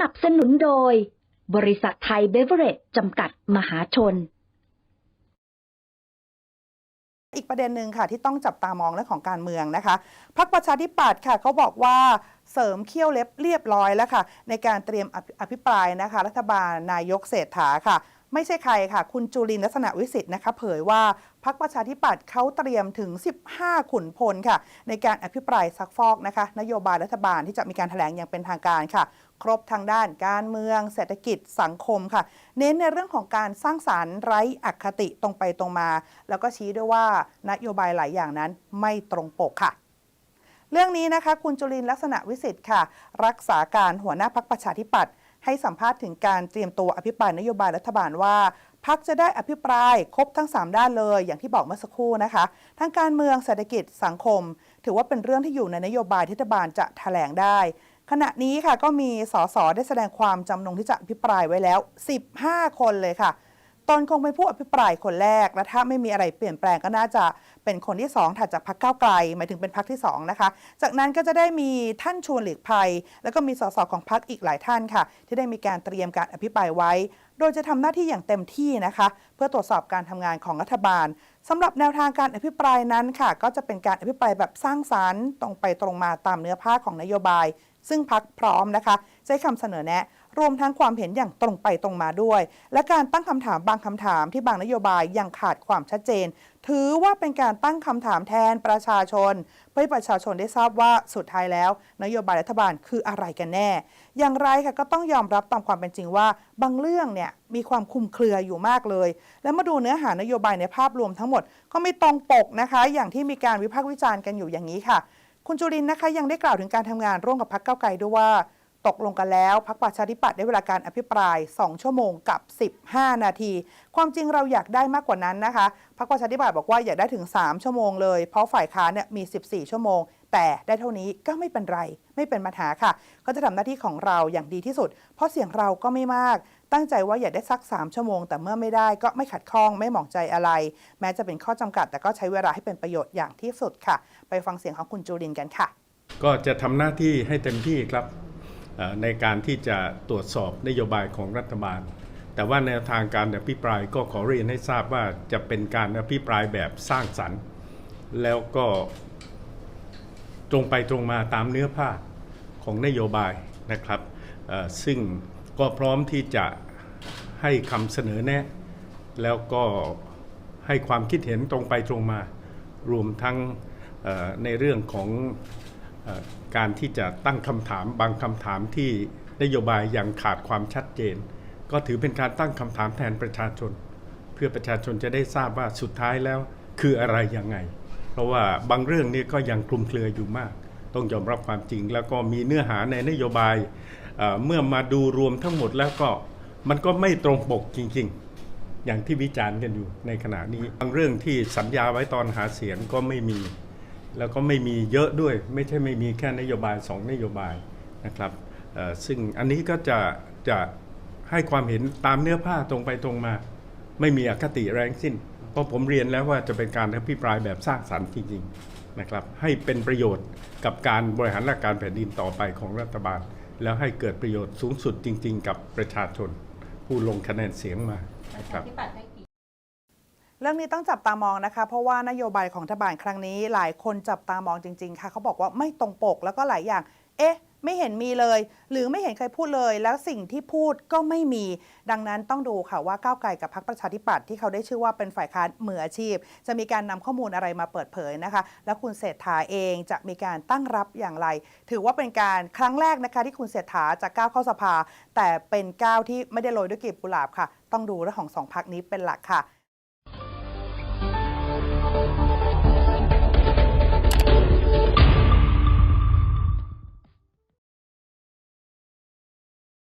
นับสนุนโดย บริษัทไทยเบเวอเรจจำกัดมหาชน อีกประเด็นหนึ่งค่ะ ที่ต้องจับตามองเรื่องของการเมืองนะคะพรรคประชาธิปัตย์ค่ะเขาบอกว่าเสริมเขี้ยวเล็บเรียบร้อยแล้วค่ะ ในการเตรียมอภิอภิปรายนะคะ รัฐบาลนายกเศรษฐาค่ะ ไม่ใช่ใครค่ะ คุณจุลินลักษณะวิสิทธิ์นะคะเผยว่าพรรคประชาธิปัตย์เขาเตรียมถึง 15 ขุนพลค่ะ ในการอภิปรายซักฟอกนะคะ นโยบายรัฐบาลที่จะมีการแถลงอย่างเป็นทางการค่ะ ครบทางด้านการเมือง เศรษฐกิจสังคมค่ะ เน้นในเรื่องของการสร้างสารรค์ไร้อคติตรงไปตรงมา แล้วก็ชี้ด้วยว่านโยบายหลายอย่างนั้นไม่ตรงปกค่ะเรื่องนี้นะคะ คุณจุลินลักษณะวิสิทธิ์ค่ะ รักษาการหัวหน้าพักประชาธิปัตย์ ให้สัมภาษณ์ถึงการเตรียมตัวอภิปรายนโยบายรัฐบาลว่าพักจะได้อภิปรายครบทั้ง 3 ด้านเลย อย่างที่บอกเมื่อสักครู่นะคะ ทั้งการเมืองเศรษฐกิจสังคม ถือว่าเป็นเรื่องที่อยู่ในนโยบายที่รัฐบาลจะแถลงได้ ขณะนี้ค่ะก็มีสสได้แสดงความจำนงที่จะอภิปรายไว้แล้ว 15 คนเลยค่ะ ตนคงเป็นผู้อภิปรายคนแรก และถ้าไม่มีอะไรเปลี่ยนแปลงก็น่าจะเป็นคนที่ 2 ถัดจากพรรคก้าวไกล หมายถึงเป็นพรรคที่ 2 นะคะ จากนั้นก็จะได้มีท่านชวนหลีกภัย แล้วก็มีสสของพรรคอีกหลายท่านค่ะ ที่ได้มีการเตรียมการอภิปรายไว้ โดยจะทำหน้าที่อย่างเต็มที่นะคะ เพื่อตรวจสอบการทำงานของรัฐบาลสำหรับแนวทางการอภิปรายนั้นค่ะ ก็จะเป็นการอภิปรายแบบสร้างสรรค์ ตรงไปตรงมาตามเนื้อผ้าของนโยบาย ซึ่งพักพร้อมนะคะใช้คำเสนอแนะ รวมทั้งความเห็นอย่างตรงไปตรงมาด้วย และการตั้งคำถามบางคำถามที่บางนโยบายยังขาดความชัดเจน ถือว่าเป็นการตั้งคำถามแทนประชาชน เพื่อให้ประชาชนได้ทราบว่าสุดท้ายแล้ว นโยบายรัฐบาลคืออะไรกันแน่ อย่างไรค่ะก็ต้องยอมรับตามความเป็นจริงว่า บางเรื่องเนี่ยมีความคลุมเครืออยู่มากเลย แล้วมาดูเนื้อหานโยบายในภาพรวมทั้งหมดก็ไม่ตรงปกนะคะ อย่างที่มีการวิพากษ์วิจารณ์กันอยู่อย่างนี้ค่ะ คุณจุรินนะคะยังได้กล่าวถึงการทำงานร่วมกับพรรคเก้าไกลด้วยว่า ตกลงกันแล้วพรรคประชาธิปัตย์ได้เวลาการอภิปราย 2 ชั่วโมงกับ 15 นาที ความจริงเราอยากได้มากกว่านั้นนะคะพรรคประชาธิปัตย์บอกว่าอยากได้ถึง 3 ชั่วโมงเลย เพราะฝ่ายค้านเนี่ยมี 14 ชั่วโมง แต่ได้เท่านี้ก็ไม่เป็นไร ไม่เป็นปัญหาค่ะ ก็จะทำหน้าที่ของเราอย่างดีที่สุด เพราะเสียงเราก็ไม่มาก ตั้งใจว่าอยากได้สัก 3 ชั่วโมง แต่เมื่อไม่ได้ก็ไม่ขัดข้องไม่หมองใจอะไร แม้จะเป็นข้อจำกัด แต่ก็ใช้เวลาให้เป็นประโยชน์อย่างที่สุดค่ะ ไปฟังเสียงของคุณจูรินกันค่ะ ก็จะทำหน้าที่ให้เต็มที่ครับ ในการที่จะตรวจสอบนโยบายของรัฐบาล แต่ว่าแนวทางการอภิปรายก็ขอเรียนให้ทราบว่าจะเป็นการอภิปรายแบบสร้างสรรค์ แล้วก็ตรงไปตรงมาตามเนื้อผ้าของนโยบายนะครับซึ่งก็พร้อมที่จะให้คำเสนอแนะ แล้วก็ให้ความคิดเห็นตรงไปตรงมา รวมทั้งในเรื่องของ การที่จะตั้งคำถามบางคำถามที่นโยบายยังขาดความชัดเจน ก็ถือเป็นการตั้งคำถามแทนประชาชน เพื่อประชาชนจะได้ทราบว่าสุดท้ายแล้วคืออะไรยังไง เพราะว่าบางเรื่องนี่ก็ยังคลุมเครืออยู่มาก ต้องยอมรับความจริง แล้วก็มีเนื้อหาในนโยบายเมื่อมาดูรวมทั้งหมดแล้วก็มันก็ไม่ตรงปกจริงๆ อย่างที่วิจารณ์กันอยู่ในขณะนี้บางเรื่องที่สัญญาไว้ตอนหาเสียงก็ไม่มี แล้วก็ไม่มีเยอะด้วย ไม่ใช่ไม่มีแค่นโยบายสองนโยบายนะครับซึ่งอันนี้ก็จะจะให้ความเห็นตามเนื้อผ้าตรงไปตรงมา ไม่มีอคติแรงสิ้น เพราะผมเรียนแล้วว่าจะเป็นการอภิปรายแบบสร้างสรรค์จริงๆนะครับให้เป็นประโยชน์กับการบริหารราชการแผ่นดินต่อไปของรัฐบาล แล้วให้เกิดประโยชน์สูงสุดจริง ๆ กับประชาชน ผู้ลงคะแนนเสียงมานะครับ เรื่องนี้ต้องจับตามองนะคะ เพราะว่านโยบายของรัฐบาลครั้งนี้ หลายคนจับตามองจริง ๆ ค่ะ เขาบอกว่าไม่ตรงปกแล้วก็หลายอย่าง เอ๊ะ ไม่เห็นมีเลย หรือไม่เห็นใครพูดเลย แล้วสิ่งที่พูดก็ไม่มี ดังนั้นต้องดูค่ะว่าก้าวไกลกับพรรคประชาธิปัตย์ที่เขาได้ชื่อว่าเป็นฝ่ายค้านมืออาชีพ จะมีการนำข้อมูลอะไรมาเปิดเผยนะคะ แล้วคุณเศรษฐาเองจะมีการตั้งรับอย่างไร ถือว่าเป็นการครั้งแรกนะคะ ที่คุณเศรษฐาจะก้าวเข้าสภา แต่เป็นก้าวที่ไม่ได้โรยด้วยกลีบกุหลาบค่ะ ต้องดูเรื่องของสองพักนี้เป็นหลักค่ะ